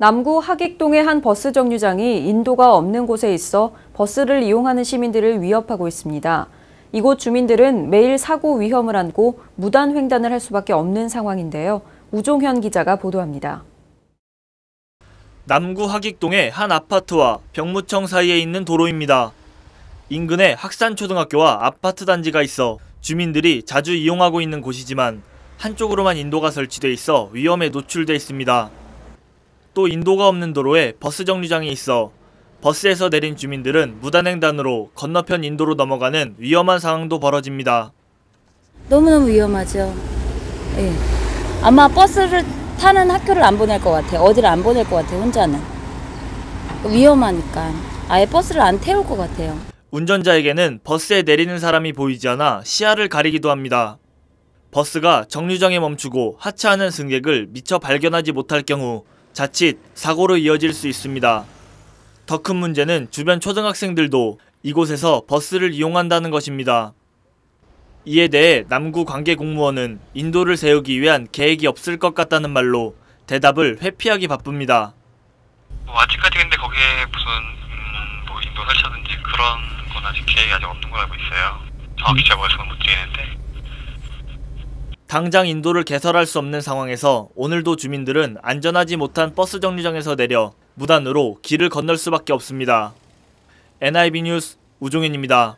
남구 하객동의 한 버스 정류장이 인도가 없는 곳에 있어 버스를 이용하는 시민들을 위협하고 있습니다. 이곳 주민들은 매일 사고 위험을 안고 무단 횡단을 할 수밖에 없는 상황인데요. 우종현 기자가 보도합니다. 남구 하객동의 한 아파트와 병무청 사이에 있는 도로입니다. 인근에 학산초등학교와 아파트 단지가 있어 주민들이 자주 이용하고 있는 곳이지만 한쪽으로만 인도가 설치돼 있어 위험에 노출돼 있습니다. 또 인도가 없는 도로에 버스 정류장이 있어 버스에서 내린 주민들은 무단횡단으로 건너편 인도로 넘어가는 위험한 상황도 벌어집니다. 너무너무 위험하죠. 예. 아마 버스를 타는 학교를 안 보낼 것 같아요. 어디를 안 보낼 것 같아요, 혼자는. 위험하니까. 아예 버스를 안 태울 것 같아요. 운전자에게는 버스에 내리는 사람이 보이지 않아 시야를 가리기도 합니다. 버스가 정류장에 멈추고 하차하는 승객을 미처 발견하지 못할 경우 자칫 사고로 이어질 수 있습니다. 더 큰 문제는 주변 초등학생들도 이곳에서 버스를 이용한다는 것입니다. 이에 대해 남구 관계 공무원은 인도를 세우기 위한 계획이 없을 것 같다는 말로 대답을 회피하기 바쁩니다. 뭐 아직까지 근데 거기에 무슨 음, 뭐 인도 설치하든지 그런 건 아직 계획이 아직 없는 걸로 알고 있어요. 정확히 제가 말씀은 못 드리는데 당장 인도를 개설할 수 없는 상황에서 오늘도 주민들은 안전하지 못한 버스 정류장에서 내려 무단으로 길을 건널 수밖에 없습니다. NIB 뉴스 우종현입니다.